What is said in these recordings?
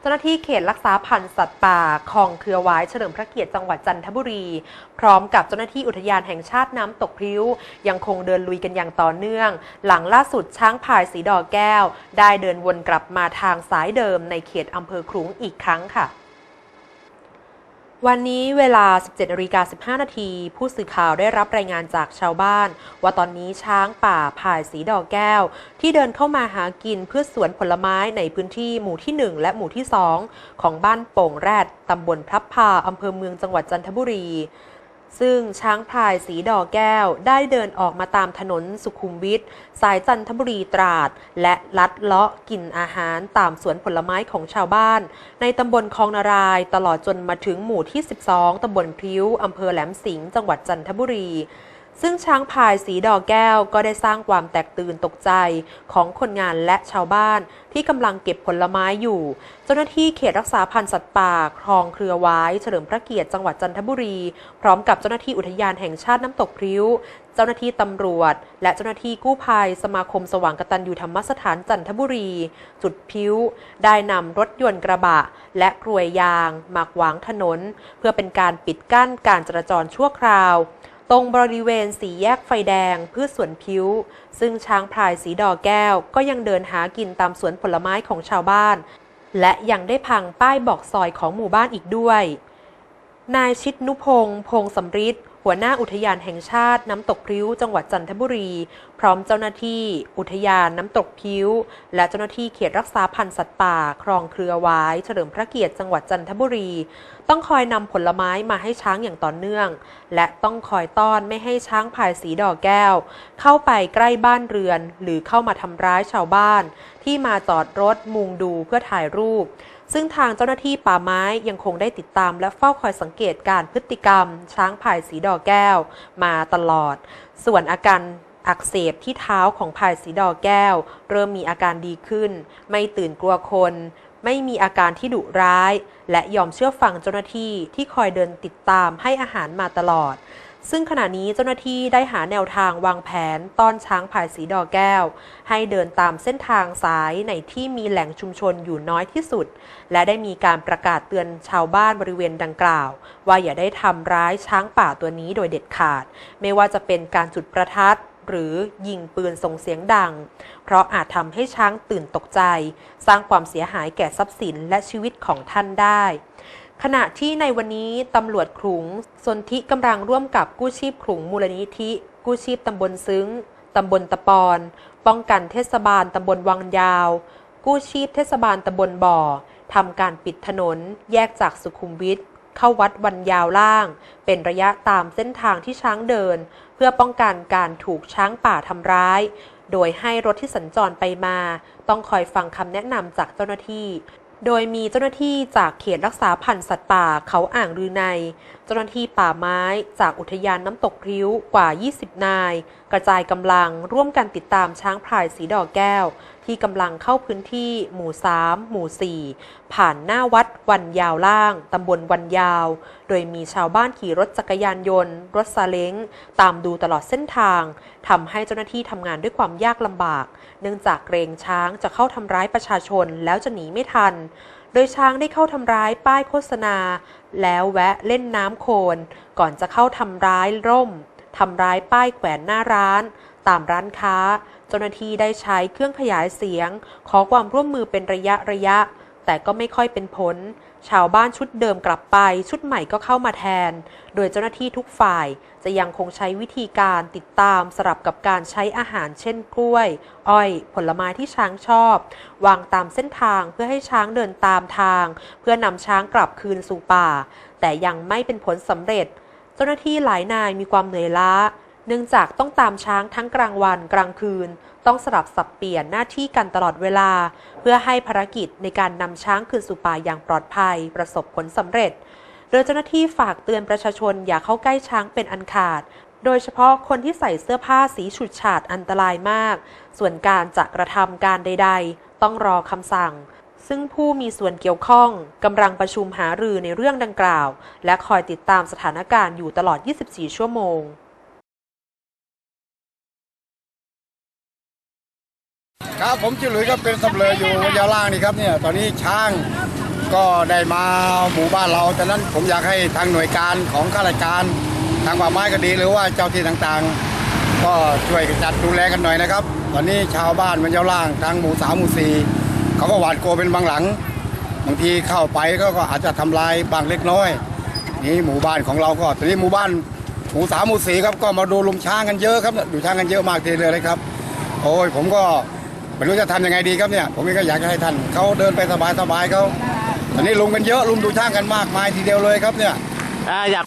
เจ้าหน้าที่เขตรักษาพันธุ์สัตว์ป่าคลองเครือวายเฉลิมพระเกียรติจังหวัดจันทบุรี พร้อมกับเจ้าหน้าที่อุทยานแห่งชาติน้ำตกพริ้ว ยังคงเดินลุยกันอย่างต่อเนื่อง หลังล่าสุดช้างพายสีดอกแก้ว ได้เดินวนกลับมาทางสายเดิมในเขตอำเภอครุงอีกครั้งค่ะ วันนี้เวลา 17นาฬิกา15 นาที ผู้สื่อข่าวได้รับรายงานจากชาวบ้าน ว่าตอนนี้ช้างป่าผ่ายสีดอกแก้ว ที่เดินเข้ามาหากินเพื่อสวนผลไม้ในพื้นที่หมู่ที่ 1 และหมู่ที่ 2 ของบ้านโป่งแรดตำบลพลับพาอำเภอเมืองจังหวัดจันทบุรี ซึ่งช้างพลายสีดอแก้วได้เดินออกมาตามถนนสุขุมวิท สายจันทบุรีตราด และลัดเลาะกินอาหารตามสวนผลไม้ของชาวบ้าน ในตำบลคลองนาราย ตลอดจนมาถึงหมู่ที่ 12 ตำบลพริ้ว อำเภอแหลมสิงห์จังหวัดจันทบุรี ซึ่งช้างพายสีดอกแก้วก็ได้สร้างความแตกตื่นตกใจของคนงานและชาวบ้านที่กำลังเก็บผลไม้อยู่ เจ้าหน้าที่เขตรักษาพันธุ์สัตว์ป่าคลองเครือว้ายเฉลิมพระเกียรติจังหวัดจันทบุรี พร้อมกับเจ้าหน้าที่อุทยานแห่งชาติน้ำตกพริ้ว เจ้าหน้าที่ตำรวจ และเจ้าหน้าที่กู้ภัยสมาคมสว่างกตัญญูธรรมสถานจันทบุรี จุดพิ้ว ได้นำรถยนต์กระบะ และกรวยยางมาขวางถนน เพื่อเป็นการปิดกั้นการจราจรชั่วคราว ตรงบริเวณสีแยกไฟแดงพืชสวนพิ้ว ซึ่งช้างพลายสีดอแก้ว ก็ยังเดินหากินตามสวนผลไม้ของชาวบ้าน และยังได้พังป้ายบอกซอยของหมู่บ้านอีกด้วย นายชิดนุพงศ์พงศ์สำริด หัวหน้าอุทยานแห่งชาติน้ำตกพริ้ว จังหวัดจันทบุรี พร้อมเจ้าหน้าที่ อุทยานน้ำตกพริ้ว และเจ้าหน้าที่เขตรักษาพันธุ์สัตว์ป่า คลองเครือไวายเฉลิมพระเกียรติจังหวัดจันทบุรี ต้องคอยนำผลไม้มาให้ช้างอย่างต่อเนื่อง และต้องคอยต้อนไม่ให้ช้างพายสีดอกแก้ว เข้าไปใกล้บ้านเรือน หรือเข้ามาทำร้ายชาวบ้าน ที่มาจอดรถมุงดูเพื่อถ่ายรูป ซึ่งทางเจ้าหน้าที่ป่าไม้ยังคงได้ติดตามและเฝ้าคอยสังเกตการพฤติกรรม ช้างพายสีดอแก้วมาตลอด ส่วนอาการอักเสบที่เท้าของพายสีดอแก้ว เริ่มมีอาการดีขึ้น ไม่ตื่นกลัวคน ไม่มีอาการที่ดุร้าย และยอมเชื่อฟังเจ้าหน้าที่ที่คอยเดินติดตามให้อาหารมาตลอด ซึ่งขณะนี้เจ้าหน้าที่ได้หาแนวทางวางแผนต้อนช้างผายสีดอแก้ว ให้เดินตามเส้นทางสายในที่มีแหล่งชุมชนอยู่น้อยที่สุด และได้มีการประกาศเตือนชาวบ้านบริเวณดังกล่าว ว่าอย่าได้ทำร้ายช้างป่าตัวนี้โดยเด็ดขาด ไม่ว่าจะเป็นการจุดประทัดหรือยิงปืนส่งเสียงดัง เพราะอาจทำให้ช้างตื่นตกใจ สร้างความเสียหายแก่ทรัพย์สินและชีวิตของท่านได้ ขณะที่ในวันนี้ตำรวจขลุงสนธิกำลังร่วมกับกู้ชีพขลุงมูลนิธิ กู้ชีพตำบลซึ้งตำบลตะปอน ป้องกันเทศบาลตำบลวังยาว กู้ชีพเทศบาลตำบลบ่อทำการปิดถนนแยกจากสุขุมวิทเข้าวัดวันยาวล่าง เป็นระยะตามเส้นทางที่ช้างเดิน เพื่อป้องกันการถูกช้างป่าทำร้าย โดยให้รถที่สัญจรไปมา ต้องคอยฟังคำแนะนำจากเจ้าหน้าที่ โดยมีเจ้าหน้าที่จากเขตรักษาพันธุ์สัตว์ป่าเขาอ่างรือใน จ้าหน้าที่ป่าไม้จากอุทยานน้ำตกริ้วกว่า 20 นาย กระจายกำลังร่วมกันติดตามช้างพลายสีดอกแก้ว ที่กำลังเข้าพื้นที่หมู่ 3 หมู่ 4 ผ่านหน้าวัดวันยาวล่างตำบลวันยาว โดยมีชาวบ้านขี่รถจักรยานยนต์ รถซาเล้ง ตามดูตลอดเส้นทางทำให้เจ้าหน้าที่ทำงานด้วยความยากลำบาก เนื่องจากเกรงช้างจะเข้าทำร้ายประชาชนแล้วจะหนีไม่ทัน โดยช้างได้เข้าทำร้ายป้ายโฆษณา แล้วแวะเล่นน้ำโคลนก่อนจะเข้าทำร้ายร่มทำร้ายป้ายแขวนหน้าร้าน ตามร้านค้า เจ้าหน้าที่ได้ใช้เครื่องขยายเสียง ขอความร่วมมือเป็นระยะระยะ แต่ก็ไม่ค่อยเป็นผล ชาวบ้านชุดเดิมกลับไป ชุดใหม่ก็เข้ามาแทน โดยเจ้าหน้าที่ทุกฝ่ายจะยังคงใช้วิธีการติดตามสลับกับการใช้อาหารเช่นกล้วย อ้อย ผลไม้ที่ช้างชอบ วางตามเส้นทางเพื่อให้ช้างเดินตามทาง เพื่อนำช้างกลับคืนสู่ป่า แต่ยังไม่เป็นผลสำเร็จ เจ้าหน้าที่หลายนายมีความเหนื่อยล้า เนื่องจากต้องตามช้างทั้งกลางวันกลางคืน ต้องสลับสับเปลี่ยนหน้าที่กันตลอดเวลา เพื่อให้ภารกิจในการนำช้างคืนสู่ป่าอย่างปลอดภัย ประสบผลสำเร็จ โดยเจ้าหน้าที่ฝากเตือนประชาชนอย่าเข้าใกล้ช้างเป็นอันขาด โดยเฉพาะคนที่ใส่เสื้อผ้าสีฉูดฉาดอันตรายมาก ส่วนการจะกระทำการใด ๆ ต้องรอคำสั่งซึ่งผู้มีส่วนเกี่ยวข้องกำลังประชุมหารือในเรื่องดังกล่าว และคอยติดตามสถานการณ์อยู่ตลอด 24 ชั่วโมง ครับผมจิ๋วหลุยก็เป็นตำเลยอยู่ยาวล่างนี่ครับเนี่ยตอนนี้ช้างก็ได้มาหมู่บ้านเราฉะนั้นผมอยากให้ทางหน่วยการของข้าราชการทางป่าไม้ก็ดีหรือว่าเจ้าที่ต่างๆ ก็ช่วยจัดดูแลกันหน่อยนะครับ ตอนนี้ชาวบ้านมันเจ้าล่างทางหมู่สามหมู่สี่เขาก็หวาดกลัวเป็นบางหลัง บางทีเข้าไปก็อาจจะทำลายบางเล็กน้อย นี่หมู่บ้านของเราก็ตอนนี้หมู่บ้านหมู่สามหมู่สี่ครับก็มาดูลุมช้างกันเยอะครับดูช้างกันเยอะมากทีเดียวเลยครับ โอ้ยผมก็ ไม่รู้จะทำยังไงดีครับเนี่ย ผมก็อยากจะให้ท่านเขาเดินไปสบายสบายๆเขาตอนนี้ลุมกันเยอะลุมดูช้างกันมากมายทีเดียวเลยครับเนี่ย อ่าอยาก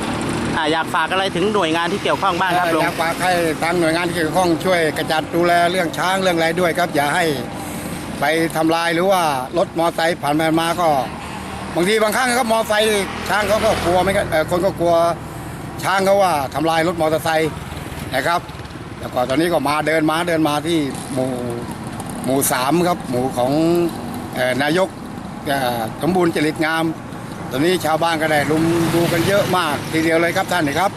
อ่าอยากฝากอะไรถึงหน่วยงานที่เกี่ยวข้องบ้างครับลุงอยากฝากให้ทางหน่วยงานที่เกี่ยวข้องช่วยกระจัดดูแลเรื่องช้างเรื่องอะไรด้วยครับ อย่าให้ไปทำลายหรือว่ารถมอไซค์ผ่านไปมาก็ บางทีบางครั้งครับมอไซค์ช้างเขาก็กลัวไม่กันเอ่อคนก็กลัวช้างเขาว่าทำลายรถมอเตอร์ไซค์นะครับ แล้วก็ตอนนี้ก็มาเดินมาเดินมาที่หมู่ หมู่สามครับ หมู่ของอนายกสมบูรณ์จริตงาม ตอนนี้ชาวบ้านก็ได้รุมดูกันเยอะมากทีเดียวเลยครับท่านนะครับ